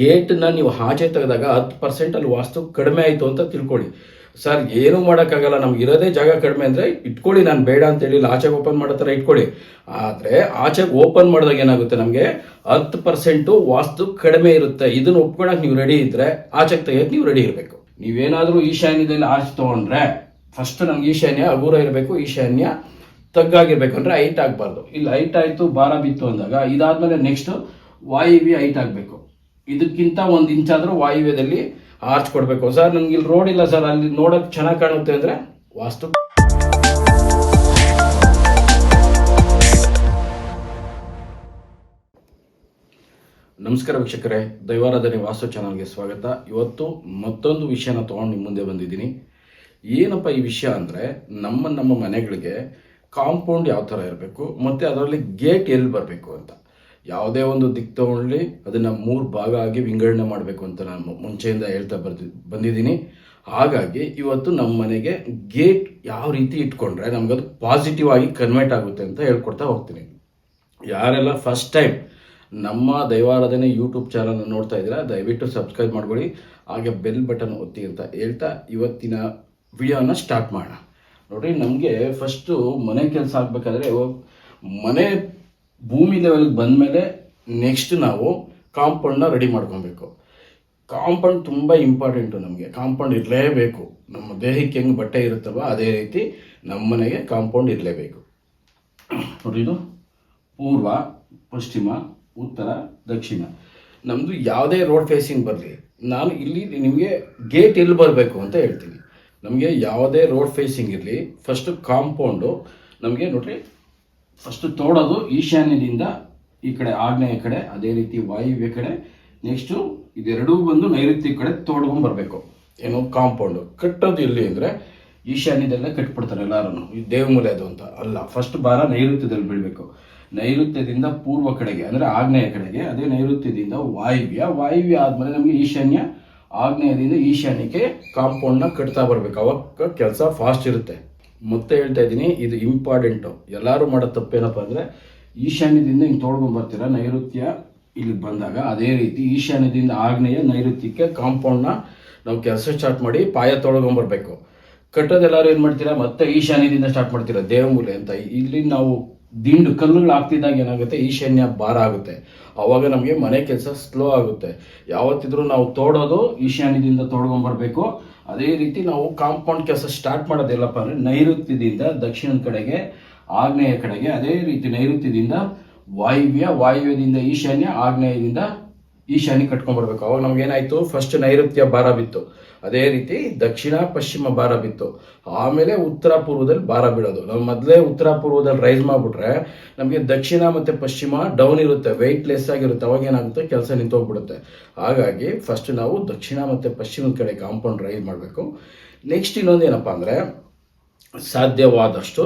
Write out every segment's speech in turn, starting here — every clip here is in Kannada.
ಗೇಟನ್ನ ನೀವು ಆಚೆ ತೆಗೆದಾಗ ಹತ್ತು ಪರ್ಸೆಂಟ್ ಅಲ್ಲಿ ವಾಸ್ತು ಕಡಿಮೆ ಆಯಿತು ಅಂತ ತಿಳ್ಕೊಳ್ಳಿ. ಸರ್, ಏನೂ ಮಾಡೋಕ್ಕಾಗಲ್ಲ, ನಮ್ಗೆ ಇರೋದೇ ಜಾಗ ಕಡಿಮೆ ಅಂದರೆ ಇಟ್ಕೊಳ್ಳಿ, ನಾನು ಬೇಡ ಅಂತ ಹೇಳಿಲ್ಲ ಆಚೆಗೆ ಓಪನ್ ಮಾಡೋ ಥರ ಇಟ್ಕೊಳ್ಳಿ. ಆದರೆ ಆಚೆಗೆ ಓಪನ್ ಮಾಡಿದಾಗ ಏನಾಗುತ್ತೆ ನಮಗೆ? ಹತ್ತು ಪರ್ಸೆಂಟು ವಾಸ್ತು ಕಡಿಮೆ ಇರುತ್ತೆ. ಇದನ್ನ ಒಪ್ಕೊಳಕ್ಕೆ ನೀವು ರೆಡಿ ಇದ್ದರೆ ಆಚೆಗೆ ತೆಗಿಯೋಕೆ ನೀವು ರೆಡಿ ಇರಬೇಕು. ನೀವೇನಾದರೂ ಈಶಾನ್ಯದಲ್ಲಿ ಆಚೆ ತೊಗೊಂಡ್ರೆ ಫಸ್ಟ್ ನಮ್ಗೆ ಈಶಾನ್ಯ ಅಗೂರ ಇರಬೇಕು, ಈಶಾನ್ಯ ತಗ್ಗಾಗಿರ್ಬೇಕು ಅಂದರೆ ಹೈಟ್ ಆಗಬಾರ್ದು. ಇಲ್ಲಿ ಹೈಟ್ ಆಯಿತು, ಭಾರ ಬಿತ್ತು ಅಂದಾಗ ಇದಾದಮೇಲೆ ನೆಕ್ಸ್ಟ್ ವಾಯುವಿ ಹೈಟ್ ಆಗಬೇಕು. ಇದಕ್ಕಿಂತ ಒಂದು ಇಂಚಾದರೂ ವಾಯುವ್ಯದಲ್ಲಿ ಆರ್ಚ್ ಕೊಡಬೇಕು. ಸರ್ ನನಗೆ ಇಲ್ಲಿ ರೋಡ್ ಇಲ್ಲ ಸರ್ ಅಲ್ಲಿ ನೋಡೋಕೆ ಚೆನ್ನಾಗಿ ಕಾಣುತ್ತೆ ಅಂದರೆ ವಾಸ್ತು ನಮಸ್ಕಾರ ವೀಕ್ಷಕರೇ. ದೈವಾರಾಧನೆ ವಾಸ್ತು ಚಾನಲ್ಗೆ ಸ್ವಾಗತ. ಇವತ್ತು ಮತ್ತೊಂದು ವಿಷಯನ ತೊಗೊಂಡು ನಿಮ್ಮ ಮುಂದೆ ಬಂದಿದ್ದೀನಿ. ಏನಪ್ಪ ಈ ವಿಷಯ ಅಂದರೆ, ನಮ್ಮ ನಮ್ಮ ಮನೆಗಳಿಗೆ ಕಾಂಪೌಂಡ್ ಯಾವ ಥರ ಇರಬೇಕು, ಮತ್ತು ಅದರಲ್ಲಿ ಗೇಟ್ ಎಲ್ಲಿ ಬರಬೇಕು ಅಂತ. ಯಾವುದೇ ಒಂದು ದಿಕ್ಕು ತಗೊಳ್ಳಿ ಅದನ್ನು ಮೂರು ಭಾಗ ಆಗಿ ವಿಂಗಡಣೆ ಮಾಡಬೇಕು ಅಂತ ನಾನು ಮುಂಚೆಯಿಂದ ಹೇಳ್ತಾ ಬರ್ತಿ ಬಂದಿದ್ದೀನಿ. ಹಾಗಾಗಿ ಇವತ್ತು ನಮ್ಮ ಮನೆಗೆ ಗೇಟ್ ಯಾವ ರೀತಿ ಇಟ್ಕೊಂಡ್ರೆ ನಮಗದು ಪಾಸಿಟಿವ್ ಆಗಿ ಕನ್ವರ್ಟ್ ಆಗುತ್ತೆ ಅಂತ ಹೇಳ್ಕೊಡ್ತಾ ಹೋಗ್ತೀನಿ. ಯಾರೆಲ್ಲ ಫಸ್ಟ್ ಟೈಮ್ ನಮ್ಮ ದೈವಾರಾಧನೆ ಯೂಟ್ಯೂಬ್ ಚಾನಲ್ ನೋಡ್ತಾ ಇದ್ದೀರಾ, ದಯವಿಟ್ಟು ಸಬ್ಸ್ಕ್ರೈಬ್ ಮಾಡ್ಕೊಳ್ಳಿ. ಹಾಗೆ ಬೆಲ್ ಬಟನ್ ಒತ್ತಿ ಅಂತ ಹೇಳ್ತಾ ಇವತ್ತಿನ ವಿಡಿಯೋನ ಸ್ಟಾರ್ಟ್ ಮಾಡೋಣ. ನೋಡ್ರಿ ನಮಗೆ ಫಸ್ಟು ಮನೆ ಕೆಲಸ ಆಗಬೇಕಾದ್ರೆ ಮನೆ ಭೂಮಿ ಲೆವೆಲ್ಗೆ ಬಂದಮೇಲೆ ನೆಕ್ಸ್ಟ್ ನಾವು ಕಾಂಪೌಂಡ್ನ ರೆಡಿ ಮಾಡ್ಕೊಬೇಕು. ಕಾಂಪೌಂಡ್ ತುಂಬ ಇಂಪಾರ್ಟೆಂಟು ನಮಗೆ. ಕಾಂಪೌಂಡ್ ಇರಲೇಬೇಕು. ನಮ್ಮ ದೇಹಕ್ಕೆ ಹೆಂಗೆ ಬಟ್ಟೆ ಇರುತ್ತಲ್ವ ಅದೇ ರೀತಿ ನಮ್ಮ ಮನೆಗೆ ಕಾಂಪೌಂಡ್ ಇರಲೇಬೇಕು. ನೋಡಿ ಇದು ಪೂರ್ವ, ಪಶ್ಚಿಮ, ಉತ್ತರ, ದಕ್ಷಿಣ. ನಮ್ಮದು ಯಾವುದೇ ರೋಡ್ ಫೇಸಿಂಗ್ ಬರಲಿ, ನಾನು ಇಲ್ಲಿ ನಿಮಗೆ ಗೇಟ್ ಎಲ್ಲಿ ಬರಬೇಕು ಅಂತ ಹೇಳ್ತೀನಿ. ನಮಗೆ ಯಾವುದೇ ರೋಡ್ ಫೇಸಿಂಗ್ ಇರಲಿ ಫಸ್ಟು ಕಾಂಪೌಂಡು ನಮಗೆ ನೋಡ್ರಿ ಫಸ್ಟ್ ತೋಡೋದು ಈಶಾನ್ಯದಿಂದ ಈ ಕಡೆ ಆಗ್ನೇಯ ಕಡೆ, ಅದೇ ರೀತಿ ವಾಯುವ್ಯ ಕಡೆ. ನೆಕ್ಸ್ಟು ಇದೆರಡೂ ಬಂದು ನೈಋತ್ಯ ಕಡೆ ತೋಡ್ಕೊಂಡು ಬರಬೇಕು. ಏನು ಕಾಂಪೌಂಡು ಕಟ್ಟೋದು ಎಲ್ಲಿ ಅಂದರೆ ಈಶಾನ್ಯದಲ್ಲೇ ಕಟ್ಬಿಡ್ತಾರೆ ಎಲ್ಲರೂ ಈ ದೇವಮೂಲೆ ಅದು ಅಂತ ಅಲ್ಲ. ಫಸ್ಟ್ ಭಾರ ನೈಋತ್ಯದಲ್ಲಿ ಬೀಳಬೇಕು. ನೈಋತ್ಯದಿಂದ ಪೂರ್ವ ಕಡೆಗೆ, ಅಂದರೆ ಆಗ್ನೇಯ ಕಡೆಗೆ, ಅದೇ ನೈಋತ್ಯದಿಂದ ವಾಯುವ್ಯ. ವಾಯುವ್ಯ ಆದಮೇಲೆ ನಮಗೆ ಈಶಾನ್ಯ, ಆಗ್ನೇಯದಿಂದ ಈಶಾನ್ಯಕ್ಕೆ ಕಾಂಪೌಂಡ್ನ ಕಟ್ತಾ ಬರಬೇಕು. ಅವಾಗ ಕೆಲಸ ಫಾಸ್ಟ್ ಇರುತ್ತೆ. ಮತ್ತೆ ಹೇಳ್ತಾ ಇದ್ದೀನಿ, ಇದು ಇಂಪಾರ್ಟೆಂಟು ಎಲ್ಲರೂ ಮಾಡೋ ತಪ್ಪೇನಪ್ಪ ಅಂದರೆ, ಈಶಾನ್ಯದಿಂದ ಹಿಂಗೆ ತೊಳ್ಕೊಂಡು ಬರ್ತೀರಾ, ನೈಋತ್ಯ ಇಲ್ಲಿಗೆ ಬಂದಾಗ. ಅದೇ ರೀತಿ ಈಶಾನ್ಯದಿಂದ ಆಗ್ನೇಯ ನೈಋತ್ಯಕ್ಕೆ ಕಾಂಪೌಂಡ್ನ ನಾವು ಕೆಲಸ ಸ್ಟಾರ್ಟ್ ಮಾಡಿ ಪಾಯ ತೊಳ್ಕೊಂಬರ್ಬೇಕು ಕಟ್ಟೋದೆಲ್ಲರೂ ಏನು ಮಾಡ್ತೀರಾ, ಮತ್ತೆ ಈಶಾನ್ಯದಿಂದ ಸ್ಟಾರ್ಟ್ ಮಾಡ್ತೀರಾ, ದೇವಮೂಲೆ ಅಂತ. ಇಲ್ಲಿ ನಾವು ದಿಂಡು ಕಲ್ಲುಗಳು ಆಗ್ತಿದ್ದಾಗ ಏನಾಗುತ್ತೆ? ಈಶಾನ್ಯ ಭಾರ ಆಗುತ್ತೆ. ಅವಾಗ ನಮಗೆ ಮನೆ ಕೆಲಸ ಸ್ಲೋ ಆಗುತ್ತೆ. ಯಾವತ್ತಿದ್ರೂ ನಾವು ತೋಡೋದು ಈಶಾನ್ಯದಿಂದ ತೊಡ್ಕೊಂಬರ್ಬೇಕು. ಅದೇ ರೀತಿ ನಾವು ಕಾಂಪೌಂಡ್ ಕೆಲಸ ಸ್ಟಾರ್ಟ್ ಮಾಡೋದಿಲ್ಲಪ್ಪ ಅಂದರೆ ನೈಋತ್ಯದಿಂದ ದಕ್ಷಿಣದ ಕಡೆಗೆ, ಆಗ್ನೇಯ ಕಡೆಗೆ, ಅದೇ ರೀತಿ ನೈಋತ್ಯದಿಂದ ವಾಯುವ್ಯ, ವಾಯುವ್ಯದಿಂದ ಈಶಾನ್ಯ, ಆಗ್ನೇಯದಿಂದ ಈಶಾನ್ಯ ಕಟ್ಕೊಂಡ್ಬರ್ಬೇಕು ಅವಾಗ ನಮ್ಗೆ ಏನಾಯ್ತು? ಫಸ್ಟ್ ನೈಋತ್ಯ ಭಾರ ಬಿತ್ತು. ಅದೇ ರೀತಿ ದಕ್ಷಿಣ ಪಶ್ಚಿಮ ಭಾರ ಬಿತ್ತು. ಆಮೇಲೆ ಉತ್ತರ ಪೂರ್ವದಲ್ಲಿ ಭಾರ ಬೀಳೋದು. ನಾವು ಮೊದಲೇ ಉತ್ತರ ಪೂರ್ವದಲ್ಲಿ ರೈಸ್ ಮಾಡಿಬಿಟ್ರೆ ನಮಗೆ ದಕ್ಷಿಣ ಮತ್ತು ಪಶ್ಚಿಮ ಡೌನ್ ಇರುತ್ತೆ ವೆಯ್ಟ್ ಲೆಸ್ ಆಗಿರುತ್ತೆ. ಅವಾಗ ಏನಾಗುತ್ತೆ? ಕೆಲಸ ನಿಂತೋಗ್ಬಿಡುತ್ತೆ ಹಾಗಾಗಿ ಫಸ್ಟ್ ನಾವು ದಕ್ಷಿಣ ಮತ್ತು ಪಶ್ಚಿಮದ ಕಡೆ ಕಾಂಪೌಂಡ್ ರೈಸ್ ಮಾಡಬೇಕು. ನೆಕ್ಸ್ಟ್ ಇನ್ನೊಂದು ಏನಪ್ಪ ಅಂದರೆ ಸಾಧ್ಯವಾದಷ್ಟು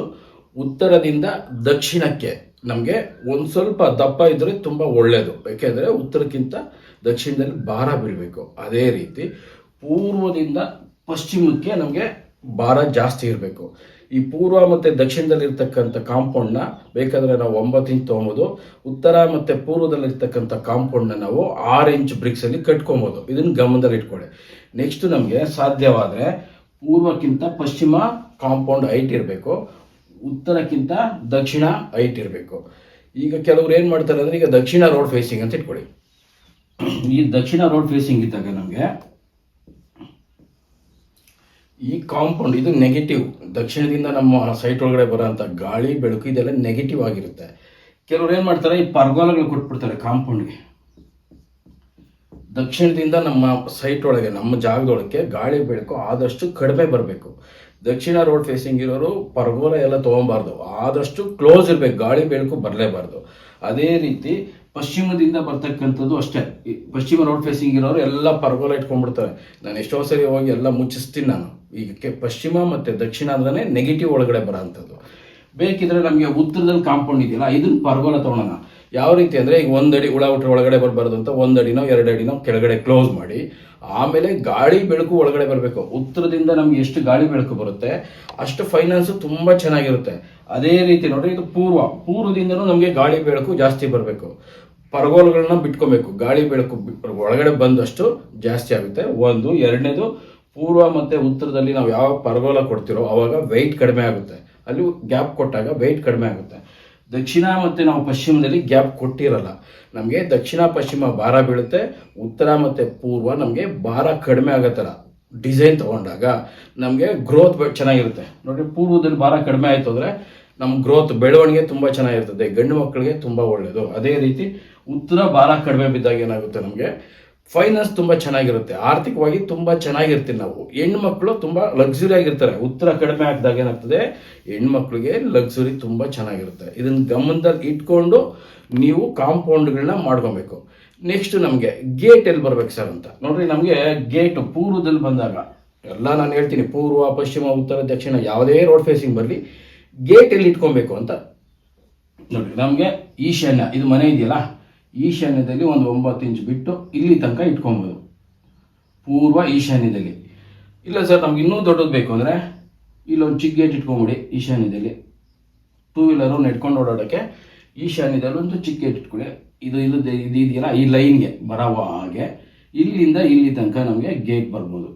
ಉತ್ತರದಿಂದ ದಕ್ಷಿಣಕ್ಕೆ ನಮಗೆ ಒಂದು ಸ್ವಲ್ಪ ದಪ್ಪ ಇದ್ದರೆ ತುಂಬ ಒಳ್ಳೆಯದು ಯಾಕೆಂದರೆ ಉತ್ತರಕ್ಕಿಂತ ದಕ್ಷಿಣದಲ್ಲಿ ಭಾರ ಬೀಳಬೇಕು. ಅದೇ ರೀತಿ ಪೂರ್ವದಿಂದ ಪಶ್ಚಿಮಕ್ಕೆ ನಮಗೆ ಭಾರ ಜಾಸ್ತಿ ಇರಬೇಕು. ಈ ಪೂರ್ವ ಮತ್ತು ದಕ್ಷಿಣದಲ್ಲಿರ್ತಕ್ಕಂಥ ಕಾಂಪೌಂಡ್ನ ಬೇಕಾದರೆ ನಾವು ಒಂಬತ್ತು ಇಂಚ್ ತೊಗೊಬೋದು. ಉತ್ತರ ಮತ್ತು ಪೂರ್ವದಲ್ಲಿರ್ತಕ್ಕಂಥ ಕಾಂಪೌಂಡ್ನ ನಾವು ಆರು ಇಂಚ್ ಬ್ರಿಕ್ಸಲ್ಲಿ ಕಟ್ಕೊಬೋದು. ಇದನ್ನು ಗಮನದಲ್ಲಿ ಇಟ್ಕೊಳ್ಳಿ. ನೆಕ್ಸ್ಟ್ ನಮಗೆ ಸಾಧ್ಯವಾದರೆ ಪೂರ್ವಕ್ಕಿಂತ ಪಶ್ಚಿಮ ಕಾಂಪೌಂಡ್ ಹೈಟ್ ಇರಬೇಕು. ಉತ್ತರಕ್ಕಿಂತ ದಕ್ಷಿಣ ಹೈಟ್ ಇರಬೇಕು. ಈಗ ಕೆಲವ್ರು ಏನು ಮಾಡ್ತಾರೆ ಅಂದರೆ ಈಗ ದಕ್ಷಿಣ ರೋಡ್ ಫೇಸಿಂಗ್ ಅಂತ ಇಟ್ಕೊಳ್ಳಿ. ಈ ದಕ್ಷಿಣ ರೋಡ್ ಫೇಸಿಂಗ್ ಇದ್ದಾಗ ನಮಗೆ ಈ ಕಾಂಪೌಂಡ್, ಇದು ನೆಗೆಟಿವ್ ದಕ್ಷಿಣದಿಂದ ನಮ್ಮ ಸೈಟ್ ಒಳಗಡೆ ಬರೋಂಥ ಗಾಳಿ, ಬೆಳಕು, ಇದೆಲ್ಲ ನೆಗೆಟಿವ್ ಆಗಿರುತ್ತೆ. ಕೆಲವ್ರು ಏನು ಮಾಡ್ತಾರೆ, ಈ ಪರ್ಗೋಲಗಳು ಕೊಟ್ಬಿಡ್ತಾರೆ ಕಾಂಪೌಂಡ್ಗೆ. ದಕ್ಷಿಣದಿಂದ ನಮ್ಮ ಸೈಟ್ ಒಳಗೆ, ನಮ್ಮ ಜಾಗದೊಳಗೆ ಗಾಳಿ, ಬೆಳಕು ಆದಷ್ಟು ಕಡಿಮೆ ಬರಬೇಕು. ದಕ್ಷಿಣ ರೋಡ್ ಫೇಸಿಂಗ್ ಇರೋರು ಪರ್ಗೋಲ ಎಲ್ಲ ತೊಗೊಬಾರ್ದು. ಆದಷ್ಟು ಕ್ಲೋಸ್ ಇರಬೇಕು, ಗಾಳಿ, ಬೆಳಕು ಬರಲೇಬಾರ್ದು. ಅದೇ ರೀತಿ ಪಶ್ಚಿಮದಿಂದ ಬರ್ತಕ್ಕಂಥದ್ದು ಅಷ್ಟೇ. ಪಶ್ಚಿಮ ರೋಡ್ ಫೇಸಿಂಗ್ ಇರೋರು ಎಲ್ಲ ಪರ್ಗೋಲ ಇಟ್ಕೊಂಡ್ಬಿಡ್ತಾರೆ. ನಾನು ಎಷ್ಟೋ ಸರಿ ಹೋಗಿ ಎಲ್ಲ ಮುಚ್ಚಿಸ್ತೀನಿ ನಾನು. ಈಗ ಪಶ್ಚಿಮ ಮತ್ತು ದಕ್ಷಿಣ ಅಂದ್ರೆ ನೆಗೆಟಿವ್ ಒಳಗಡೆ ಬರೋಂಥದ್ದು. ಬೇಕಿದ್ರೆ ನಮಗೆ ಉತ್ತರದಲ್ಲಿ ಕಾಂಪೌಂಡ್ ಇದೆಯಲ್ಲ, ಇದನ್ನ ಪರ್ಗೋಲ ತೊಗೊಳೋಣ ಯಾವ ರೀತಿ ಅಂದರೆ ಈಗ ಒಂದಡಿ ಉಳ ಹುಟ್ಟರೆ ಒಳಗಡೆ ಬರಬಾರ್ದು ಅಂತ ಒಂದು ಅಡಿನೋ ಎರಡು ಅಡಿನೋ ಕೆಳಗಡೆ ಕ್ಲೋಸ್ ಮಾಡಿ, ಆಮೇಲೆ ಗಾಳಿ ಬೆಳಕು ಒಳಗಡೆ ಬರಬೇಕು. ಉತ್ತರದಿಂದ ನಮ್ಗೆ ಎಷ್ಟು ಗಾಳಿ ಬೆಳಕು ಬರುತ್ತೆ, ಅಷ್ಟು ಫೈನಾನ್ಸ್ ತುಂಬ ಚೆನ್ನಾಗಿರುತ್ತೆ. ಅದೇ ರೀತಿ ನೋಡಿ ಇದು ಪೂರ್ವ. ಪೂರ್ವದಿಂದನೂ ನಮಗೆ ಗಾಳಿ ಬೆಳಕು ಜಾಸ್ತಿ ಬರಬೇಕು. ಪರಗೋಲುಗಳನ್ನ ಬಿಟ್ಕೊಬೇಕು. ಗಾಳಿ ಬೆಳಕು ಒಳಗಡೆ ಬಂದಷ್ಟು ಜಾಸ್ತಿ ಆಗುತ್ತೆ. ಒಂದು, ಎರಡನೇದು ಪೂರ್ವ ಮತ್ತು ಉತ್ತರದಲ್ಲಿ ನಾವು ಯಾವ ಪರಗೋಲ ಕೊಡ್ತಿರೋ ಅವಾಗ ವೆಯ್ಟ್ ಕಡಿಮೆ ಆಗುತ್ತೆ. ಅಲ್ಲಿ ಗ್ಯಾಪ್ ಕೊಟ್ಟಾಗ ವೆಯ್ಟ್ ಕಡಿಮೆ ಆಗುತ್ತೆ. ದಕ್ಷಿಣ ಮತ್ತು ನಾವು ಪಶ್ಚಿಮದಲ್ಲಿ ಗ್ಯಾಪ್ ಕೊಟ್ಟಿರಲ್ಲ. ನಮಗೆ ದಕ್ಷಿಣ, ಪಶ್ಚಿಮ ಭಾರ ಬೀಳುತ್ತೆ. ಉತ್ತರ ಮತ್ತು ಪೂರ್ವ ನಮಗೆ ಭಾರ ಕಡಿಮೆ ಆಗೋ ಡಿಸೈನ್ ತಗೊಂಡಾಗ ನಮಗೆ ಗ್ರೋತ್ ಚೆನ್ನಾಗಿರುತ್ತೆ. ನೋಡಿ, ಪೂರ್ವದಲ್ಲಿ ಭಾರ ಕಡಿಮೆ ಆಯಿತು ಅಂದರೆ ನಮ್ಮ ಗ್ರೋತ್ ಬೆಳವಣಿಗೆ ತುಂಬ ಚೆನ್ನಾಗಿರ್ತದೆ. ಗಂಡು ಮಕ್ಕಳಿಗೆ ತುಂಬ ಒಳ್ಳೆಯದು ಅದೇ ರೀತಿ ಉತ್ತರ ಭಾರ ಕಡಿಮೆ ಬಿದ್ದಾಗ ಏನಾಗುತ್ತೆ ನಮಗೆ? ಫೈನಾನ್ಸ್ ತುಂಬ ಚೆನ್ನಾಗಿರುತ್ತೆ. ಆರ್ಥಿಕವಾಗಿ ತುಂಬ ಚೆನ್ನಾಗಿರ್ತೀವಿ ನಾವು. ಹೆಣ್ಮಕ್ಳು ತುಂಬ ಲಕ್ಸುರಿ ಆಗಿರ್ತಾರೆ. ಉತ್ತರ ಕಡಿಮೆ ಆಗಿದಾಗ ಏನಾಗ್ತದೆ? ಹೆಣ್ಮಕ್ಳಿಗೆ ಲಕ್ಸುರಿ ತುಂಬ ಚೆನ್ನಾಗಿರುತ್ತೆ. ಇದನ್ನು ಗಮನದಲ್ಲಿ ಇಟ್ಕೊಂಡು ನೀವು ಕಾಂಪೌಂಡ್ಗಳನ್ನ ಮಾಡ್ಕೊಬೇಕು. ನೆಕ್ಸ್ಟ್ ನಮಗೆ ಗೇಟ್ ಎಲ್ಲಿ ಬರ್ಬೇಕು ಸರ್ ಅಂತ? ನೋಡ್ರಿ, ನಮಗೆ ಗೇಟ್ ಪೂರ್ವದಲ್ಲಿ ಬಂದಾಗ, ಎಲ್ಲ ನಾನು ಹೇಳ್ತೀನಿ, ಪೂರ್ವ, ಪಶ್ಚಿಮ, ಉತ್ತರ, ದಕ್ಷಿಣ, ಯಾವುದೇ ರೋಡ್ ಫೇಸಿಂಗ್ ಬರಲಿ ಗೇಟ್ ಎಲ್ಲಿ ಇಟ್ಕೊಬೇಕು ಅಂತ? ನೋಡಿ ನಮಗೆ ಈಶಾನ್ಯ, ಇದು ಮನೆ ಇದೆಯಲ್ಲ? ಈಶಾನ್ಯದಲ್ಲಿ ಒಂದು ಒಂಬತ್ತು ಇಂಚ್ ಬಿಟ್ಟು ಇಲ್ಲಿ ತನಕ ಇಟ್ಕೊಬೋದು. ಪೂರ್ವ ಈಶಾನ್ಯದಲ್ಲಿ. ಇಲ್ಲ ಸರ್, ನಮ್ಗೆ ಇನ್ನೂ ದೊಡ್ಡದು ಬೇಕು ಅಂದರೆ ಇಲ್ಲೊಂದು ಚಿಕ್ಕ ಗೇಟ್ ಇಟ್ಕೊಂಬಿಡಿ ಈಶಾನ್ಯದಲ್ಲಿ. ಟೂ ವೀಲರು ನೆಟ್ಕೊಂಡು ಓಡಾಡೋಕ್ಕೆ ಈಶಾನ್ಯದಲ್ಲಿ ಒಂದು ಚಿಕ್ಕ ಗೇಟ್ ಇಟ್ಕೊಳ್ಳಿ. ಇದು ಇದು ಇದು ಇದೆಯಲ್ಲ, ಈ ಲೈನ್ಗೆ ಬರೋ ಹಾಗೆ ಇಲ್ಲಿಂದ ಇಲ್ಲಿ ತನಕ ನಮಗೆ ಗೇಟ್ ಬರ್ಬೋದು.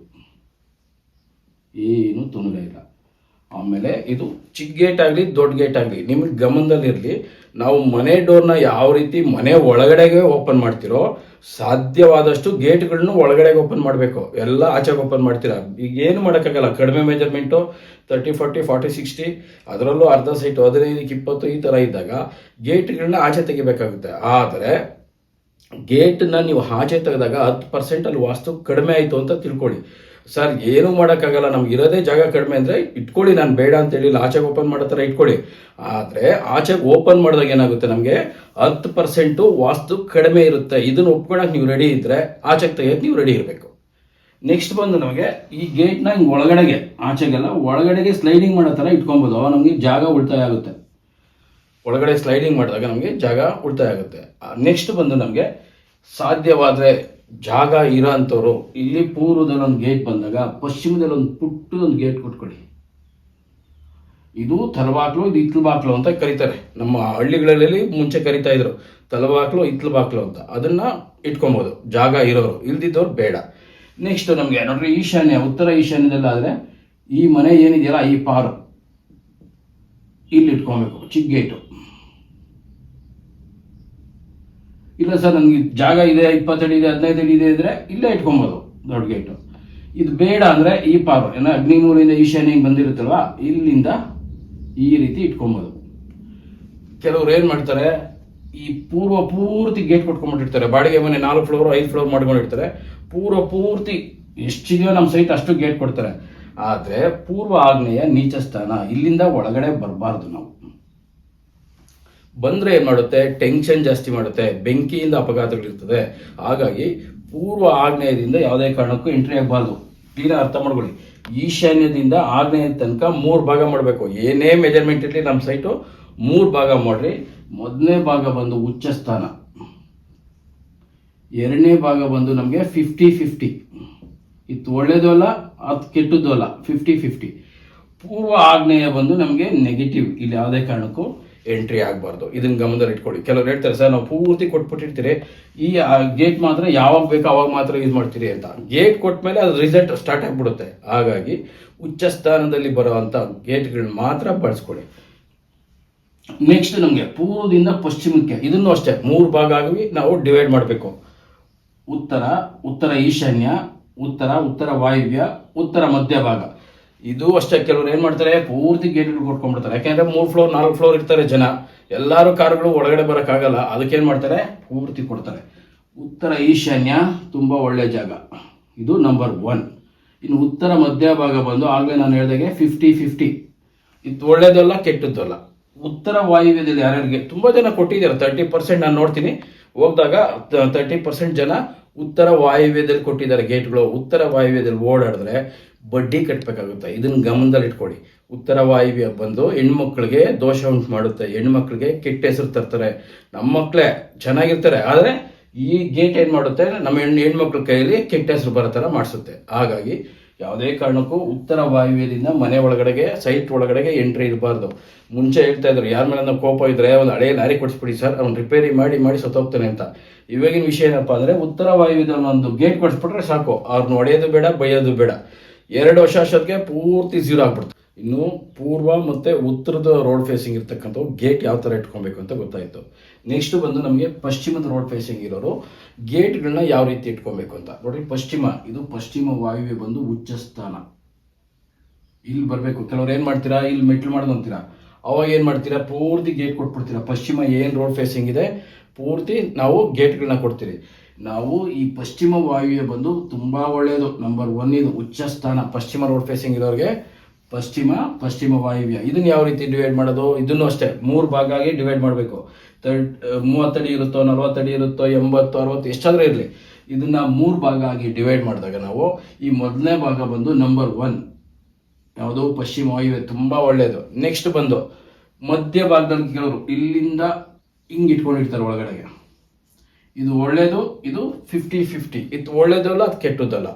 ಏನು ತೊಂದರೆ ಇಲ್ಲ. ಆಮೇಲೆ ಇದು ಚಿಕ್ಕ ಗೇಟ್ ಆಗಲಿ ದೊಡ್ಡ ಗೇಟ್ ಆಗಲಿ, ನಿಮಗೆ ಗಮನದಲ್ಲಿರಲಿ ನಾವು ಮನೆ ಡೋರ್ನ ಯಾವ ರೀತಿ ಮನೆ ಒಳಗಡೆಗೆ ಓಪನ್ ಮಾಡ್ತಿರೋ ಸಾಧ್ಯವಾದಷ್ಟು ಗೇಟ್ಗಳನ್ನು ಒಳಗಡೆಗೆ ಓಪನ್ ಮಾಡಬೇಕು. ಎಲ್ಲ ಆಚೆಗೆ ಓಪನ್ ಮಾಡ್ತೀರಾ? ಈಗ ಏನು ಮಾಡೋಕ್ಕಾಗಲ್ಲ. ಕಡಿಮೆ measurement thirty, forty forty, sixty, ಅದರಲ್ಲೂ ಅರ್ಧ ಸೈಟು, ಹದಿನೈದಕ್ಕೆ ಇಪ್ಪತ್ತು ಈ ಥರ ಇದ್ದಾಗ ಗೇಟ್ಗಳನ್ನ ಆಚೆ ತೆಗಿಬೇಕಾಗುತ್ತೆ. ಆದರೆ ಗೇಟನ್ನ ನೀವು ಆಚೆ ತೆಗೆದಾಗ ಹತ್ತು ಪರ್ಸೆಂಟಲ್ಲಿ ವಾಸ್ತು ಕಡಿಮೆ ಆಯಿತು ಅಂತ ತಿಳ್ಕೊಳ್ಳಿ. ಸರ್, ಏನೂ ಮಾಡೋಕ್ಕಾಗಲ್ಲ. ನಮ್ಗೆ ಇರೋದೇ ಜಾಗ ಕಡಿಮೆ ಅಂದರೆ ಇಟ್ಕೊಳ್ಳಿ, ನಾನು ಬೇಡ ಅಂತ ಹೇಳಿಲ್ಲ ಆಚೆಗೆ ಓಪನ್ ಮಾಡೋ ಥರ ಇಟ್ಕೊಳ್ಳಿ. ಆದರೆ ಆಚೆಗೆ ಓಪನ್ ಮಾಡಿದಾಗ ಏನಾಗುತ್ತೆ ನಮಗೆ? ಹತ್ತು ಪರ್ಸೆಂಟು ವಾಸ್ತು ಕಡಿಮೆ ಇರುತ್ತೆ. ಇದನ್ನು ಒಪ್ಕೊಳಕ್ಕೆ ನೀವು ರೆಡಿ ಇದ್ದರೆ ಆಚೆಗೆ ತೆಗೆಯೋಕ್ಕೆ ನೀವು ರೆಡಿ ಇರಬೇಕು. ನೆಕ್ಸ್ಟ್ ಬಂದು ನಮಗೆ ಈ ಗೇಟ್ನ ಹಿಂಗೆ ಒಳಗಡೆಗೆ, ಆಚೆಗೆಲ್ಲ ಒಳಗಡೆಗೆ ಸ್ಲೈಡಿಂಗ್ ಮಾಡೋ ಥರ ಇಟ್ಕೊಬೋದು. ಅವಾಗ ನಮಗೆ ಜಾಗ ಉಳಿತಾಯ ಆಗುತ್ತೆ. ಒಳಗಡೆ ಸ್ಲೈಡಿಂಗ್ ಮಾಡಿದಾಗ ನಮಗೆ ಜಾಗ ಉಳಿತಾಯ ಆಗುತ್ತೆ. ನೆಕ್ಸ್ಟ್ ಬಂದು ನಮಗೆ ಸಾಧ್ಯವಾದರೆ ಜಾಗ ಇರೋ ಅಂಥವ್ರು, ಇಲ್ಲಿ ಪೂರ್ವದಲ್ಲಿ ಒಂದು ಗೇಟ್ ಬಂದಾಗ, ಪಶ್ಚಿಮದಲ್ಲಿ ಒಂದು ಪುಟ್ಟದೊಂದು ಗೇಟ್ ಕೊಟ್ಕೊಳ್ಳಿ. ಇದು ತಲಬಾಕ್ಲು ಇದು ಇತ್ಲು ಬಾಕ್ಲು ಅಂತ ಕರೀತಾರೆ. ನಮ್ಮ ಹಳ್ಳಿಗಳಲ್ಲಿ ಮುಂಚೆ ಕರಿತಾ ಇದ್ರು. ತಲಬಾಕ್ಲು ಇತ್ಲು ಬಾಕ್ಲು ಅಂತ. ಅದನ್ನ ಇಟ್ಕೊಬೋದು. ಜಾಗ ಇರೋರು. ಇಲ್ದಿದ್ದವ್ರು ಬೇಡ. ನೆಕ್ಸ್ಟ್ ನಮಗೆ, ನೋಡ್ರಿ, ಈಶಾನ್ಯ, ಉತ್ತರ ಈಶಾನ್ಯದಲ್ಲಾದರೆ, ಈ ಮನೆ ಏನಿದೆಯಲ್ಲ, ಈ ಪಾರು. ಇಲ್ಲಿ ಇಟ್ಕೊಬೇಕು, ಚಿಕ್ಕ ಗೇಟು ಇಲ್ಲ ಸರ್ ನನಗೆ ಜಾಗ ಇದೆ ಇಪ್ಪತ್ತಡಿ ಇದೆ, ಹದಿನೈದು ಅಡಿ ಇದೆ ಇದ್ರೆ ಇಲ್ಲೇ ಇಟ್ಕೊಬೋದು ದೊಡ್ಡ ಗೇಟು ಇದು ಬೇಡ ಅಂದ್ರೆ ಈ ಪಾರು, ಏನೋ ಅಗ್ನಿಮೂಲಿಂದ ಈಶಾನ್ಯ ಬಂದಿರುತ್ತಲ್ವಾ, ಇಲ್ಲಿಂದ ಈ ರೀತಿ ಇಟ್ಕೊಬೋದು. ಕೆಲವ್ರು ಏನು ಮಾಡ್ತಾರೆ, ಈ ಪೂರ್ವ ಪೂರ್ತಿ ಗೇಟ್ ಕೊಟ್ಕೊಂಡ್ಬಿಟ್ಟಿರ್ತಾರೆ. ಬಾಡಿಗೆ ಮನೆ ನಾಲ್ಕು ಫ್ಲೋರ್ ಐದು ಫ್ಲೋರ್ ಮಾಡ್ಕೊಂಡಿರ್ತಾರೆ. ಪೂರ್ವ ಪೂರ್ತಿ ಎಷ್ಟಿದೆಯೋ ನಮ್ಮ ಸೈಟ್ ಅಷ್ಟು ಗೇಟ್ ಕೊಡ್ತಾರೆ. ಆದರೆ ಪೂರ್ವ ಆಗ್ನೇಯ ನೀಚ ಸ್ಥಾನ ಇಲ್ಲಿಂದ ಒಳಗಡೆ ಬರಬಾರ್ದು ನಾವು. ಬಂದ್ರೆ ಏನು ಮಾಡುತ್ತೆ? ಟೆನ್ಷನ್ ಜಾಸ್ತಿ ಮಾಡುತ್ತೆ. ಬೆಂಕಿಯಿಂದ ಅಪಘಾತಗಳಿರ್ತದೆ. ಹಾಗಾಗಿ ಪೂರ್ವ ಆಗ್ನೇಯದಿಂದ ಯಾವುದೇ ಕಾರಣಕ್ಕೂ ಎಂಟ್ರಿ ಆಗಬಾರ್ದು. ಕ್ಲೀನ್ ಅರ್ಥ ಮಾಡ್ಕೊಳ್ಳಿ. ಈಶಾನ್ಯದಿಂದ ಆಗ್ನೇಯದ ತನಕ ಮೂರು ಭಾಗ ಮಾಡಬೇಕು. ಏನೇ ಮೆಜರ್ಮೆಂಟ್ ಇರಲಿ ನಮ್ಮ ಸೈಟು ಮೂರು ಭಾಗ ಮಾಡ್ರಿ. ಮೊದಲನೇ ಭಾಗ ಬಂದು ಉಚ್ಚ ಸ್ಥಾನ. ಎರಡನೇ ಭಾಗ ಬಂದು ನಮಗೆ ಫಿಫ್ಟಿ ಫಿಫ್ಟಿ ಇದು ಒಳ್ಳೇದು ಅಲ್ಲ ಅದು ಕೆಟ್ಟದ್ದು ಅಲ್ಲ. ಫಿಫ್ಟಿ ಫಿಫ್ಟಿ ಪೂರ್ವ ಆಗ್ನೇಯ ಬಂದು ನಮಗೆ ನೆಗೆಟಿವ್ ಇಲ್ಲಿ ಯಾವುದೇ ಕಾರಣಕ್ಕೂ ಎಂಟ್ರಿ ಆಗಬಾರ್ದು. ಇದನ್ನ ಗಮನದಲ್ಲಿ ಇಟ್ಕೊಳ್ಳಿ. ಕೆಲವ್ರು ಹೇಳ್ತಾರೆ, ಸರ್, ನಾವು ಪೂರ್ತಿ ಕೊಟ್ಬಿಟ್ಟಿರ್ತೀರಿ. ಈ ಗೇಟ್ ಮಾತ್ರ ಯಾವಾಗ ಬೇಕೋ ಅವಾಗ ಮಾತ್ರ ಯೂಸ್ ಮಾಡ್ತೀರಿ ಅಂತ. ಗೇಟ್ ಕೊಟ್ಮೇಲೆ ಅದು ರಿಸಲ್ಟ್ ಸ್ಟಾರ್ಟ್ ಆಗಿಬಿಡುತ್ತೆ. ಹಾಗಾಗಿ ಉಚ್ಚ ಸ್ಥಾನದಲ್ಲಿ ಬರುವಂಥ ಗೇಟ್ಗಳನ್ನ ಮಾತ್ರ ಬಳಸ್ಕೊಳ್ಳಿ. ನೆಕ್ಸ್ಟ್ ನಮಗೆ ಪೂರ್ವದಿಂದ ಪಶ್ಚಿಮಕ್ಕೆ, ಇದನ್ನು ಅಷ್ಟೇ, ಮೂರು ಭಾಗ ಆಗಿ ನಾವು ಡಿವೈಡ್ ಮಾಡಬೇಕು. ಉತ್ತರ ಉತ್ತರ ಈಶಾನ್ಯ, ಉತ್ತರ ಉತ್ತರ ವಾಯುವ್ಯ, ಉತ್ತರ ಮಧ್ಯಭಾಗ ಇದು ಅಷ್ಟೇ, ಕೆಲವರು ಏನು ಮಾಡ್ತಾರೆ, ಪೂರ್ತಿ ಗೇಟ್ಗಳು ಕೊಟ್ಕೊಂಡ್ಬಿಡ್ತಾರೆ. ಯಾಕೆಂದ್ರೆ ಮೂರು ಫ್ಲೋರ್ ನಾಲ್ಕು ಫ್ಲೋರ್ ಇರ್ತಾರೆ ಜನ. ಎಲ್ಲರೂ ಕಾರುಗಳು ಒಳಗಡೆ ಬರೋಕ್ಕಾಗಲ್ಲ. ಅದಕ್ಕೇನು ಮಾಡ್ತಾರೆ? ಪೂರ್ತಿ ಕೊಡ್ತಾರೆ. ಉತ್ತರ ಈಶಾನ್ಯ, ತುಂಬ ಒಳ್ಳೆ ಜಾಗ. ಇದು ನಂಬರ್ ಒನ್ ಇನ್ನು ಉತ್ತರ ಮಧ್ಯ ಭಾಗ ಬಂದು ಆಗಲೇ ನಾನು ಹೇಳಿದಾಗೆ ಫಿಫ್ಟಿ ಫಿಫ್ಟಿ ಇದು ಒಳ್ಳೇದಲ್ಲ, ಕೆಟ್ಟದ್ದಲ್ಲ. ಉತ್ತರ ವಾಯುವ್ಯದಲ್ಲಿ ಯಾರ್ಯಾರಿಗೆ ತುಂಬ ಜನ ಕೊಟ್ಟಿದ್ದಾರೆ. ತರ್ಟಿ ಪರ್ಸೆಂಟ್ ನಾನು ನೋಡ್ತೀನಿ. ಹೋಗಿದಾಗ ತರ್ಟಿ ಪರ್ಸೆಂಟ್ ಜನ ಉತ್ತರ ವಾಯುವ್ಯದಲ್ಲಿ ಕೊಟ್ಟಿದ್ದಾರೆ ಗೇಟ್ಗಳು ಉತ್ತರ ವಾಯುವ್ಯದಲ್ಲಿ ಓಡಾಡಿದ್ರೆ ಬಡ್ಡಿ ಕಟ್ಟಬೇಕಾಗುತ್ತೆ ಇದನ್ನ ಗಮನದಲ್ಲಿ ಇಟ್ಕೊಳ್ಳಿ. ಉತ್ತರ ವಾಯುವ್ಯ ಬಂದು ಹೆಣ್ಮಕ್ಳಿಗೆ ದೋಷ ಉಂಟು ಮಾಡುತ್ತೆ. ಹೆಣ್ಮಕ್ಳಿಗೆ ಕೆಟ್ಟ ಹೆಸರು ತರ್ತಾರೆ. ನಮ್ಮ ಮಕ್ಕಳೇ ಚೆನ್ನಾಗಿರ್ತಾರೆ, ಆದರೆ ಈ ಗೇಟ್ ಏನು ಮಾಡುತ್ತೆ? ನಮ್ಮ ಹೆಣ್ಣು ಹೆಣ್ಮಕ್ಳ ಕೈಯಲ್ಲಿ ಕೆಟ್ಟ ಹೆಸರು ಬರೋ ಥರ ಮಾಡಿಸುತ್ತೆ. ಹಾಗಾಗಿ ಯಾವುದೇ ಕಾರಣಕ್ಕೂ ಉತ್ತರ ವಾಯುವ್ಯದಿಂದ ಮನೆ ಒಳಗಡೆಗೆ, ಸೈಟ್ ಒಳಗಡೆಗೆ ಎಂಟ್ರಿ ಇರಬಾರ್ದು. ಮುಂಚೆ ಹೇಳ್ತಾ ಇದ್ರು, ಯಾರ ಮೇಲೆ ಕೋಪ ಇದ್ರೆ ಒಂದು ಹಳೆಯ ಲಾರಿ ಕೊಡಿಸ್ಬಿಡಿ ಸರ್, ಅವ್ನು ರಿಪೇರಿ ಮಾಡಿ ಮಾಡಿ ಸತ್ತೋಗ್ತಾನೆ ಅಂತ. ಇವಾಗಿನ ವಿಷಯ ಏನಪ್ಪಾ ಅಂದ್ರೆ ಉತ್ತರ ವಾಯುವ್ಯದ ಒಂದು ಗೇಟ್ ಕೊಡಿಸ್ಬಿಟ್ರೆ ಸಾಕು. ಅವ್ರನ್ನ ಹೊಡೆಯೋದು ಬೇಡ, ಬೈಯೋದು ಬೇಡ. ಎರಡು ವರ್ಷ ಅಷ್ಟೊತ್ತಿಗೆ ಪೂರ್ತಿ ಝೀರೋ ಆಗ್ಬಿಡ್ತು. ಇನ್ನು ಪೂರ್ವ ಮತ್ತೆ ಉತ್ತರದ ರೋಡ್ ಫೇಸಿಂಗ್ ಇರ್ತಕ್ಕಂಥವು ಗೇಟ್ ಯಾವ ಥರ ಇಟ್ಕೊಬೇಕು ಅಂತ ಗೊತ್ತಾಯಿತು. ನೆಕ್ಸ್ಟ್ ಬಂದು ನಮಗೆ ಪಶ್ಚಿಮದ ರೋಡ್ ಫೇಸಿಂಗ್ ಇರೋರು ಗೇಟ್ಗಳನ್ನ ಯಾವ ರೀತಿ ಇಟ್ಕೊಬೇಕು ಅಂತ. ನೋಡಿ ಪಶ್ಚಿಮ, ಇದು ಪಶ್ಚಿಮ ವಾಯುವೆ ಬಂದು ಉಚ್ಚಸ್ಥಾನ. ಇಲ್ಲಿ ಬರಬೇಕು. ಕೆಲವ್ರು ಏನು ಮಾಡ್ತೀರಾ? ಇಲ್ಲಿ ಮೆಟ್ಲು ಮಾಡೋದು ಅಂತೀರಾ ಅವಾಗ ಏನು ಮಾಡ್ತೀರಾ? ಪೂರ್ತಿ ಗೇಟ್ ಕೊಟ್ಬಿಡ್ತೀರಾ. ಪಶ್ಚಿಮ ಏನು ರೋಡ್ ಫೇಸಿಂಗ್ ಇದೆ, ಪೂರ್ತಿ ನಾವು ಗೇಟ್ಗಳನ್ನ ಕೊಡ್ತೀರಿ. ನಾವು ಈ ಪಶ್ಚಿಮ ವಾಯುವ್ಯ ಬಂದು ತುಂಬಾ ಒಳ್ಳೆಯದು ನಂಬರ್ ಒನ್ ಇದು ಉಚ್ಚ ಸ್ಥಾನ, ಪಶ್ಚಿಮ ರೋಡ್ ಫೇಸಿಂಗ್ ಇರೋರಿಗೆ ಪಶ್ಚಿಮ ಪಶ್ಚಿಮ ವಾಯುವ್ಯ. ಇದನ್ನ ಯಾವ ರೀತಿ ಡಿವೈಡ್ ಮಾಡೋದು? ಇದನ್ನು ಅಷ್ಟೇ, ಮೂರು ಭಾಗ ಆಗಿ ಡಿವೈಡ್ ಮಾಡಬೇಕು. ತರ್ಡ್ ಮೂವತ್ತಡಿ ಇರುತ್ತೋ ನಲ್ವತ್ತಡಿ ಇರುತ್ತೋ, ಎಂಬತ್ತು, ಅರವತ್ತು, ಎಷ್ಟಾದ್ರೂ ಇರಲಿ. ಇದನ್ನ ಮೂರು ಭಾಗ ಆಗಿ ಡಿವೈಡ್ ಮಾಡಿದಾಗ ನಾವು ಈ ಮೊದಲನೇ ಭಾಗ ಬಂದು ನಂಬರ್ ಒನ್ ಯಾವುದು ಪಶ್ಚಿಮ ವಾಯುವ್ಯ ತುಂಬಾ ಒಳ್ಳೆಯದು ನೆಕ್ಸ್ಟ್ ಬಂದು ಮಧ್ಯ ಭಾಗದಲ್ಲಿ ಕೆಲವರು ಇಲ್ಲಿಂದ ಹಿಂಗ್ ಇಟ್ಕೊಂಡಿರ್ತಾರೆ ಒಳಗಡೆಗೆ. ಇದು ಒಳ್ಳೇದು, ಇದು ಫಿಫ್ಟಿ ಫಿಫ್ಟಿ ಇದು ಒಳ್ಳೇದಲ್ಲ ಅದು ಕೆಟ್ಟದ್ದಲ್ಲ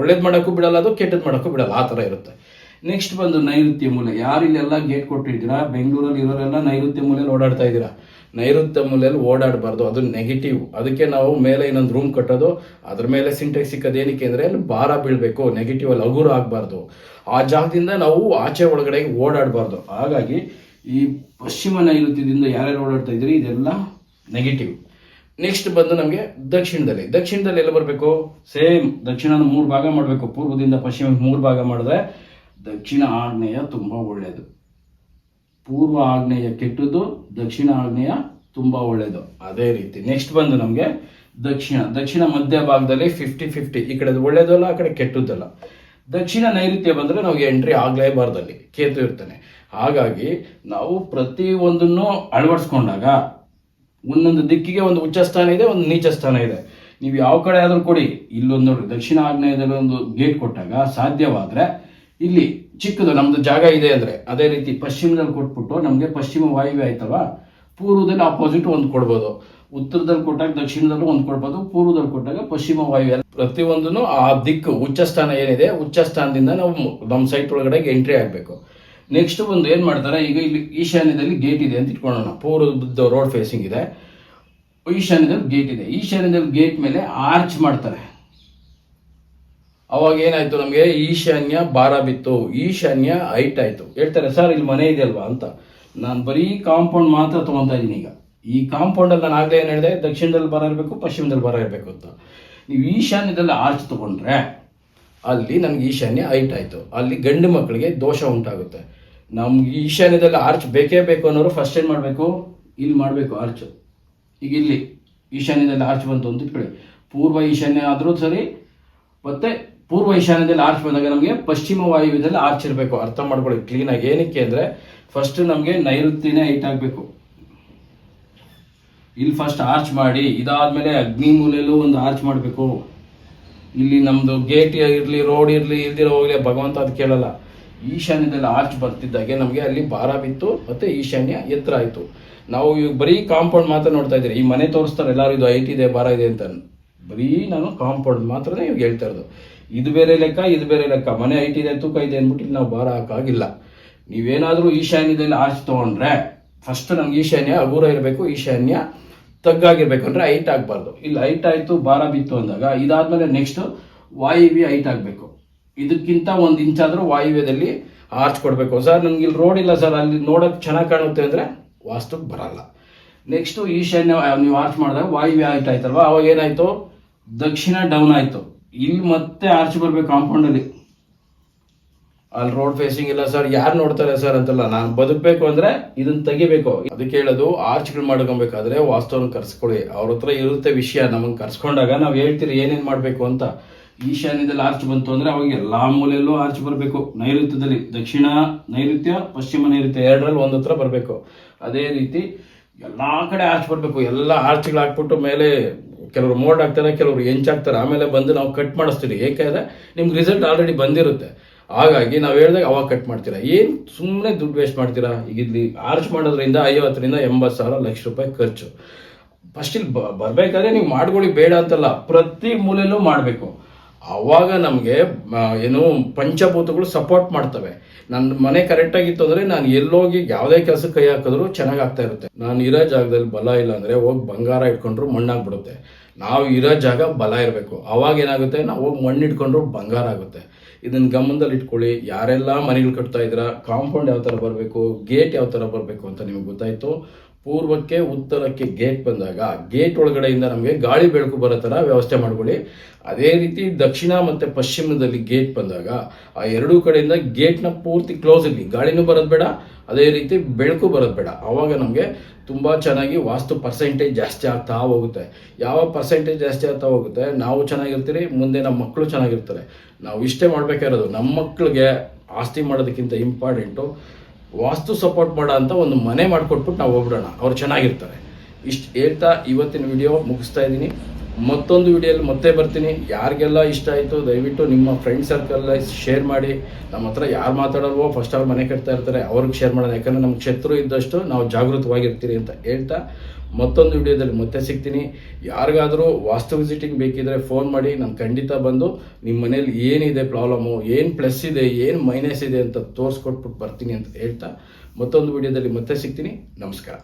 ಒಳ್ಳೇದು ಮಾಡೋಕ್ಕೂ ಬಿಡಲ್ಲ, ಅದು ಕೆಟ್ಟದ್ದು ಮಾಡೋಕ್ಕೂ ಬಿಡಲ್ಲ, ಆ ಥರ ಇರುತ್ತೆ. ನೆಕ್ಸ್ಟ್ ಬಂದು ನೈಋತ್ಯ ಮೂಲೆ. ಯಾರು ಇಲ್ಲೆಲ್ಲ ಗೇಟ್ ಕೊಟ್ಟಿದ್ದೀರಾ? ಬೆಂಗಳೂರಲ್ಲಿ ಇರೋರೆಲ್ಲ ನೈಋತ್ಯ ಮೂಲೆಯಲ್ಲಿ ಓಡಾಡ್ತಾ ಇದ್ದೀರಾ? ನೈಋತ್ಯ ಮೂಲೆಯಲ್ಲಿ ಓಡಾಡಬಾರ್ದು, ಅದು ನೆಗೆಟಿವ್ ಅದಕ್ಕೆ ನಾವು ಮೇಲೆ ಇನ್ನೊಂದು ರೂಮ್ ಕಟ್ಟೋದು, ಅದ್ರ ಮೇಲೆ ಸಿಂಟೆಕ್ಸ್ ಸಿಕ್ಕೋದು ಏನಕ್ಕೆ ಅಂದರೆ ಅಲ್ಲಿ ಭಾರ ಬೀಳಬೇಕು ನೆಗೆಟಿವ್ ಅಲ್ಲಿ ಹಗುರ ಆಗಬಾರ್ದು. ಆ ಜಾಗದಿಂದ ನಾವು ಆಚೆ ಒಳಗಡೆ ಓಡಾಡಬಾರ್ದು. ಹಾಗಾಗಿ ಈ ಪಶ್ಚಿಮ ನೈಋತ್ಯದಿಂದ ಯಾರ್ಯಾರು ಓಡಾಡ್ತಾ ಇದ್ರಿ ಇದೆಲ್ಲ ನೆಗೆಟಿವ್ ನೆಕ್ಸ್ಟ್ ಬಂದು ನಮಗೆ ದಕ್ಷಿಣದಲ್ಲಿ. ದಕ್ಷಿಣದಲ್ಲಿ ಎಲ್ಲ ಬರಬೇಕು? ಸೇಮ್ ದಕ್ಷಿಣನ ಮೂರು ಭಾಗ ಮಾಡಬೇಕು. ಪೂರ್ವದಿಂದ ಪಶ್ಚಿಮ ಮೂರು ಭಾಗ ಮಾಡಿದ್ರೆ ದಕ್ಷಿಣ ಆಗ್ನೇಯ ತುಂಬಾ ಒಳ್ಳೆಯದು. ಪೂರ್ವ ಆಗ್ನೇಯ ಕೆಟ್ಟದ್ದು, ದಕ್ಷಿಣ ಆಗ್ನೇಯ ತುಂಬಾ ಒಳ್ಳೆಯದು ಅದೇ ರೀತಿ ನೆಕ್ಸ್ಟ್ ಬಂದು ನಮಗೆ ದಕ್ಷಿಣ ದಕ್ಷಿಣ ಮಧ್ಯ ಭಾಗದಲ್ಲಿ ಫಿಫ್ಟಿ ಫಿಫ್ಟಿ ಈ ಕಡೆ ಒಳ್ಳೇದಲ್ಲ, ಆ ಕಡೆ ಕೆಟ್ಟದ್ದಲ್ಲ. ದಕ್ಷಿಣ ನೈಋತ್ಯ ಬಂದ್ರೆ ನಾವು ಎಂಟ್ರಿ ಆಗ್ಲೇಬಾರ್ದಲ್ಲಿ, ಕೇತು ಇರ್ತಾನೆ. ಹಾಗಾಗಿ, ನಾವು ಪ್ರತಿ ಒಂದನ್ನು ಅಳವಡಿಸ್ಕೊಂಡಾಗ, ಒಂದೊಂದು ದಿಕ್ಕಿಗೆ ಒಂದು ಉಚ್ಚ ಸ್ಥಾನ ಇದೆ, ಒಂದು ನೀಚ ಸ್ಥಾನ ಇದೆ. ನೀವು ಯಾವ ಕಡೆ ಆದ್ರೂ ಕೊಡಿ, ಇಲ್ಲೊಂದು ದಕ್ಷಿಣ ಆಗ್ನೇಯದಲ್ಲಿ ಒಂದು ಗೇಟ್ ಕೊಟ್ಟಾಗ ಸಾಧ್ಯವಾದ್ರೆ ಇಲ್ಲಿ ಚಿಕ್ಕದು ನಮ್ದು ಜಾಗ ಇದೆ ಅಂದ್ರೆ ಅದೇ ರೀತಿ ಪಶ್ಚಿಮದಲ್ಲಿ ಕೊಟ್ಬಿಟ್ಟು ನಮಗೆ ಪಶ್ಚಿಮ ವಾಯುವ್ಯ ಆಯ್ತಲ್ವಾ? ಪೂರ್ವದಲ್ಲಿ ಆಪೋಸಿಟ್ ಒಂದು ಕೊಡ್ಬೋದು. ಉತ್ತರದಲ್ಲಿ ಕೊಟ್ಟಾಗ ದಕ್ಷಿಣದಲ್ಲೂ ಒಂದು ಕೊಡ್ಬೋದು. ಪೂರ್ವದಲ್ಲಿ ಕೊಟ್ಟಾಗ ಪಶ್ಚಿಮ ವಾಯುವ್ಯ. ಪ್ರತಿಯೊಂದನ್ನು ಆ ದಿಕ್ಕು, ಉಚ್ಚ ಸ್ಥಾನ ಏನಿದೆ, ಉಚ್ಚ ಸ್ಥಾನದಿಂದ ನಾವು ನಮ್ಮ ಸೈಟ್ ಒಳಗಡೆ ಎಂಟ್ರಿ ಆಗಬೇಕು. ನೆಕ್ಸ್ಟ್ ಒಂದು ಏನು ಮಾಡ್ತಾರೆ? ಈಗ ಇಲ್ಲಿ ಈಶಾನ್ಯದಲ್ಲಿ ಗೇಟ್ ಇದೆ ಅಂತ ಇಟ್ಕೊಳ್ಳೋಣ. ಪೂರ್ವದ ರೋಡ್ ಫೇಸಿಂಗ್ ಇದೆ. ಈಶಾನ್ಯದಲ್ಲಿ ಗೇಟ್ ಇದೆ. ಈಶಾನ್ಯದಲ್ಲಿ ಗೇಟ್ ಮೇಲೆ ಆರ್ಚ್ ಮಾಡ್ತಾರೆ. ಅವಾಗ ಏನಾಯ್ತು ನಮಗೆ? ಈಶಾನ್ಯ ಭಾರ ಬಿತ್ತು. ಈಶಾನ್ಯ ಹೈಟ್ ಆಯ್ತು. ಹೇಳ್ತಾರೆ, ಸರ್, ಇಲ್ಲಿ ಮನೆ ಇದೆಯಲ್ವಾ ಅಂತ. ನಾನು ಬರೀ ಕಾಂಪೌಂಡ್ ಮಾತ್ರ ತಗೊಂತಾ ಇದ್ದೀನಿ ಈಗ. ಈ ಕಾಂಪೌಂಡ್ ಅಲ್ಲಿ ನಾನು ಆಗಲೇ ಏನು ಹೇಳಿದೆ? ದಕ್ಷಿಣದಲ್ಲಿ ಬರ ಇರಬೇಕು, ಪಶ್ಚಿಮದಲ್ಲಿ ಬರ ಇರಬೇಕು ಅಂತ. ನೀವು ಈಶಾನ್ಯದಲ್ಲಿ ಆರ್ಚ್ ತಗೊಂಡ್ರೆ, ಅಲ್ಲಿ ನಮ್ಗೆ ಈಶಾನ್ಯ ಹೈಟ್ ಆಯ್ತು. ಅಲ್ಲಿ ಗಂಡು ಮಕ್ಕಳಿಗೆ ದೋಷ ಉಂಟಾಗುತ್ತೆ. ನಮ್ಗೆ ಈಶಾನ್ಯದಲ್ಲಿ ಆರ್ಚ್ ಬೇಕೇ ಬೇಕು ಅನ್ನೋರು ಫಸ್ಟ್ ಏನು ಮಾಡಬೇಕು? ಇಲ್ಲಿ ಮಾಡಬೇಕು ಆರ್ಚ್. ಈಗ ಇಲ್ಲಿ ಈಶಾನ್ಯದಲ್ಲಿ ಆರ್ಚ್ ಬಂತು ಅಂತ ಕೇಳಿ ಪೂರ್ವ ಈಶಾನ್ಯ ಆದರೂ ಸರಿ, ಮತ್ತೆ ಪೂರ್ವ ಈಶಾನ್ಯದಲ್ಲಿ ಆರ್ಚ್ ಬಂದಾಗ ನಮಗೆ ಪಶ್ಚಿಮ ವಾಯುವ್ಯದಲ್ಲಿ ಆರ್ಚ್ ಇರಬೇಕು ಅರ್ಥ ಮಾಡ್ಕೊಳ್ಳಿ ಕ್ಲೀನಾಗಿ ಏನಕ್ಕೆ ಅಂದರೆ ಫಸ್ಟ್ ನಮಗೆ ನೈಋತ್ಯನೇ ಹೈಟ್ ಆಗಬೇಕು. ಇಲ್ಲಿ ಫಸ್ಟ್ ಆರ್ಚ್ ಮಾಡಿ, ಇದಾದ್ಮೇಲೆ ಅಗ್ನಿ ಮೂಲೆಯಲ್ಲೂ ಒಂದು ಆರ್ಚ್ ಮಾಡಬೇಕು. ಇಲ್ಲಿ ನಮ್ದು ಗೇಟ್ ಇರಲಿ ರೋಡ್ ಇರಲಿ, ಇಲ್ದಿರೋ ಹೋಗಲಿ, ಭಗವಂತ ಅದು ಕೇಳಲ್ಲ. ಈಶಾನ್ಯದಲ್ಲಿ ಆರ್ಚ್ ಬರ್ತಿದ್ದಾಗೆ ನಮಗೆ ಅಲ್ಲಿ ಭಾರ ಬಿತ್ತು, ಮತ್ತೆ ಈಶಾನ್ಯ ಎತ್ತರ ಆಯಿತು. ನಾವು ಇವಾಗ ಬರೀ ಕಾಂಪೌಂಡ್ ಮಾತ್ರ ನೋಡ್ತಾ ಇದ್ದೀರಿ. ಈ ಮನೆ ತೋರಿಸ್ತಾರೆ, ಎಲ್ಲರೂ ಇದು ಐಟ್ ಇದೆ, ಭಾರ ಇದೆ ಅಂತ. ಬರೀ ನಾನು ಕಾಂಪೌಂಡ್ ಮಾತ್ರನೇ ಇವಾಗ ಹೇಳ್ತಾ ಇರೋದು. ಇದು ಬೇರೆ ಲೆಕ್ಕ, ಇದು ಬೇರೆ ಲೆಕ್ಕ. ಮನೆ ಐಟ್ ಇದೆ, ತೂಕ ಇದೆ ಅಂದ್ಬಿಟ್ಟು ನಾವು ಭಾರ ಹಾಕಾಗಿಲ್ಲ ನೀವೇನಾದರೂ ಈಶಾನ್ಯದಲ್ಲಿ ಆಚೆ ತಗೊಂಡ್ರೆ ಫಸ್ಟ್ ನಮ್ಗೆ ಈಶಾನ್ಯ ಅಗೂರ ಇರಬೇಕು, ಈಶಾನ್ಯ ತಗ್ಗಾಗಿರ್ಬೇಕು. ಅಂದ್ರೆ ಹೈಟ್ ಆಗಬಾರ್ದು. ಇಲ್ಲಿ ಹೈಟ್ ಆಯ್ತು, ಭಾರ ಬಿತ್ತು ಅಂದಾಗ, ಇದಾದಮೇಲೆ ನೆಕ್ಸ್ಟ್ ವಾಯುವ್ಯ ಹೈಟ್ ಆಗಬೇಕು. ಇದಕ್ಕಿಂತ ಒಂದು ಇಂಚಾದರೂ ವಾಯುವ್ಯದಲ್ಲಿ ಆರ್ಚ್ ಕೊಡಬೇಕು. ಸರ್ ನಮ್ಗೆ ಇಲ್ಲಿ ರೋಡ್ ಇಲ್ಲ ಸರ್. ಅಲ್ಲಿ ನೋಡೋಕೆ ಚೆನ್ನಾಗಿ ಕಾಣುತ್ತೆ ಅಂದ್ರೆ ವಾಸ್ತುಕ್ಕೆ ಬರಲ್ಲ. ನೆಕ್ಸ್ಟ್ ಈಶಾನ್ಯ ನೀವು ಆರ್ಚ್ ಮಾಡಿದಾಗ ವಾಯುವ್ಯ ಹೈಟ್ ಆಯ್ತಲ್ವಾ? ಅವಾಗ ಏನಾಯ್ತು? ದಕ್ಷಿಣ ಡೌನ್ ಆಯ್ತು. ಇಲ್ಲಿ ಮತ್ತೆ ಆರ್ಚ್ ಬರ್ಬೇಕು ಕಾಂಪೌಂಡ್ ಅಲ್ಲಿ. ಅಲ್ಲಿ ರೋಡ್ ಫೇಸಿಂಗ್ ಇಲ್ಲ ಸರ್ ಯಾರು ನೋಡ್ತಾರೆ ಸರ್ ಅಂತಲ್ಲ, ನಾನು ಬದುಕಬೇಕು ಅಂದ್ರೆ ಇದನ್ನ ತೆಗಿಬೇಕು. ಅದಕ್ಕೆ ಹೇಳೋದು ಆರ್ಚ್ಗಳು ಮಾಡ್ಕೊಬೇಕಾದ್ರೆ ವಾಸ್ತವನ ಕರ್ಸ್ಕೊಳ್ಳಿ. ಅವ್ರ ಹತ್ರ ಇರುತ್ತೆ ವಿಷಯ ನಮಗೆ ಕರ್ಸ್ಕೊಂಡಾಗ ನಾವು ಹೇಳ್ತೀರಿ ಏನೇನ್ ಮಾಡ್ಬೇಕು ಅಂತ. ಈಶಾನ್ಯದಲ್ಲಿ ಆರ್ಚ್ ಬಂತು ಅಂದ್ರೆ ಅವಾಗ ಎಲ್ಲಾ ಮೂಲೆಯಲ್ಲೂ ಆರ್ಚ್ ಬರಬೇಕು. ನೈಋತ್ಯದಲ್ಲಿ ದಕ್ಷಿಣ ನೈಋತ್ಯ, ಪಶ್ಚಿಮ ನೈಋತ್ಯ ಎರಡರಲ್ಲಿ ಒಂದ್ ಹತ್ರ ಬರಬೇಕು. ಅದೇ ರೀತಿ ಎಲ್ಲಾ ಕಡೆ ಆರ್ಚ್ ಬರಬೇಕು. ಎಲ್ಲ ಆರ್ಚ್ಗಳು ಹಾಕ್ಬಿಟ್ಟು ಮೇಲೆ ಕೆಲವರು ಮೋಡ್ ಆಗ್ತಾರೆ ಕೆಲವರು ಎಂಚ್ ಆಗ್ತಾರೆ, ಆಮೇಲೆ ಬಂದು ನಾವು ಕಟ್ ಮಾಡಿಸ್ತೀರಿ ಏಕೆಂದ್ರೆ ನಿಮ್ಗೆ ರಿಸಲ್ಟ್ ಆಲ್ರೆಡಿ ಬಂದಿರುತ್ತೆ. ಹಾಗಾಗಿ ನಾವು ಹೇಳಿದಾಗ ಅವಾಗ ಕಟ್ ಮಾಡ್ತೀರಾ. ಏನು ಸುಮ್ಮನೆ ದುಡ್ಡು ವೇಸ್ಟ್ ಮಾಡ್ತೀರಾ? ಈಗ ಇಲ್ಲಿ ಆರ್ಚ್ ಮಾಡೋದ್ರಿಂದ ಐವತ್ತರಿಂದ ಎಂಬತ್ತು ಸಾವಿರ ಲಕ್ಷ ರೂಪಾಯಿ ಖರ್ಚು. ಫಸ್ಟ್ ಇಲ್ಲಿ ಬರಬೇಕಾದ್ರೆ ನೀವು ಮಾಡ್ಕೊಳ್ಳಿ ಬೇಡ ಅಂತಲ್ಲ, ಪ್ರತಿ ಮೂಲೆಯಲ್ಲೂ ಮಾಡಬೇಕು. ಆವಾಗ ನಮಗೆ ಏನು ಪಂಚಭೂತಗಳು ಸಪೋರ್ಟ್ ಮಾಡ್ತವೆ. ನನ್ನ ಮನೆ ಕರೆಕ್ಟಾಗಿತ್ತು ಅಂದರೆ ನಾನು ಎಲ್ಲೋಗಿ ಯಾವುದೇ ಕೆಲಸಕ್ಕೆ ಕೈ ಹಾಕಿದ್ರು ಚೆನ್ನಾಗಿ ಆಗ್ತಾ ಇರುತ್ತೆ. ನಾನು ಇರೋ ಜಾಗದಲ್ಲಿ ಬಲ ಇಲ್ಲ ಅಂದರೆ ಹೋಗಿ ಬಂಗಾರ ಇಟ್ಕೊಂಡ್ರು ಮಣ್ಣಾಗ್ಬಿಡುತ್ತೆ ನಾವು ಇರೋ ಜಾಗ ಬಲ ಇರಬೇಕು. ಅವಾಗ ಏನಾಗುತ್ತೆ? ನಾವು ಹೋಗಿ ಮಣ್ಣು ಇಟ್ಕೊಂಡ್ರು ಬಂಗಾರ ಆಗುತ್ತೆ. ಇದನ್ನು ಗಮನದಲ್ಲಿ ಇಟ್ಕೊಳ್ಳಿ. ಯಾರೆಲ್ಲ ಮನೆಗಳು ಕಟ್ತಾ ಇದ್ದೀರಾ ಕಾಂಪೌಂಡ್ ಯಾವ ಥರ ಬರಬೇಕು? ಗೇಟ್ ಯಾವ ಥರ ಬರಬೇಕು ಅಂತ ನಿಮಗೆ ಗೊತ್ತಾಯಿತು. ಪೂರ್ವಕ್ಕೆ ಉತ್ತರಕ್ಕೆ ಗೇಟ್ ಬಂದಾಗ ಗೇಟ್ ಒಳಗಡೆಯಿಂದ ನಮಗೆ ಗಾಳಿ ಬೆಳಕು ಬರೋ ಥರ ವ್ಯವಸ್ಥೆ ಮಾಡ್ಕೊಳ್ಳಿ. ಅದೇ ರೀತಿ ದಕ್ಷಿಣ ಮತ್ತು ಪಶ್ಚಿಮದಲ್ಲಿ ಗೇಟ್ ಬಂದಾಗ, ಆ ಎರಡೂ ಕಡೆಯಿಂದ ಗೇಟ್ನ ಪೂರ್ತಿ ಕ್ಲೋಸ್ ಇರಲಿ. ಗಾಳಿನೂ ಬರೋದು ಬೇಡ, ಅದೇ ರೀತಿ ಬೆಳಕು ಬರೋದು ಬೇಡ. ಆವಾಗ ನಮಗೆ ತುಂಬ ಚೆನ್ನಾಗಿ ವಾಸ್ತು ಪರ್ಸೆಂಟೇಜ್ ಜಾಸ್ತಿ ಆಗ್ತಾ ಹೋಗುತ್ತೆ. ಯಾವ ಪರ್ಸೆಂಟೇಜ್ ಜಾಸ್ತಿ ಆಗ್ತಾ ಹೋಗುತ್ತೆ? ನಾವು ಚೆನ್ನಾಗಿರ್ತೀರಿ, ಮುಂದೆ ನಮ್ಮ ಮಕ್ಕಳು ಚೆನ್ನಾಗಿರ್ತಾರೆ. ನಾವು ಇಷ್ಟೇ ಮಾಡಬೇಕಾಗಿರೋದು. ನಮ್ಮ ಮಕ್ಕಳಿಗೆ ಆಸ್ತಿ ಮಾಡೋದಕ್ಕಿಂತ ಇಂಪಾರ್ಟೆಂಟು ವಾಸ್ತು ಸಪೋರ್ಟ್ ಮಾಡೋ ಅಂತ ಒಂದು ಮನೆ ಮಾಡಿಕೊಟ್ಬಿಟ್ಟು ನಾವು ಹೋಗ್ಬಿಡೋಣ. ಅವ್ರು ಚೆನ್ನಾಗಿರ್ತಾರೆ. ಇಷ್ಟು ಹೇಳ್ತಾ ಇವತ್ತಿನ ವಿಡಿಯೋ ಮುಗಿಸ್ತಾ ಇದ್ದೀನಿ. ಮತ್ತೊಂದು ವಿಡಿಯೋಲಿ ಮತ್ತೆ ಬರ್ತೀನಿ. ಯಾರಿಗೆಲ್ಲ ಇಷ್ಟ ಆಯಿತು ದಯವಿಟ್ಟು ನಿಮ್ಮ ಫ್ರೆಂಡ್ ಸರ್ಕಲ್ ಶೇರ್ ಮಾಡಿ. ನಮ್ಮ ಹತ್ರ ಯಾರು ಮಾತಾಡೋಲ್ವೋ ಫಸ್ಟ್ ಅವ್ರು ಮನೆ ಕಟ್ತಾ ಇರ್ತಾರೆ, ಅವ್ರಿಗೆ ಶೇರ್ ಮಾಡೋಣ. ಯಾಕಂದರೆ ನಮ್ಗೆ ಶತ್ರು ಇದ್ದಷ್ಟು ನಾವು ಜಾಗೃತವಾಗಿರ್ತೀರಿ ಅಂತ ಹೇಳ್ತಾ ಮತ್ತೊಂದು ವಿಡಿಯೋದಲ್ಲಿ ಮತ್ತೆ ಸಿಗ್ತೀನಿ. ಯಾರಿಗಾದರೂ ವಾಸ್ತು ವಿಸಿಟಿಂಗ್ ಬೇಕಿದ್ರೆ ಫೋನ್ ಮಾಡಿ, ನಾನು ಖಂಡಿತ ಬಂದು ನಿಮ್ಮ ಮನೇಲಿ ಏನಿದೆ ಪ್ರಾಬ್ಲಮ್ಮು ಏನು ಪ್ಲಸ್ ಇದೆ, ಏನು ಮೈನಸ್ ಇದೆ ಅಂತ ತೋರಿಸ್ಕೊಟ್ಬಿಟ್ಟು ಬರ್ತೀನಿ ಅಂತ ಹೇಳ್ತಾ ಮತ್ತೊಂದು ವಿಡಿಯೋದಲ್ಲಿ ಮತ್ತೆ ಸಿಗ್ತೀನಿ. ನಮಸ್ಕಾರ.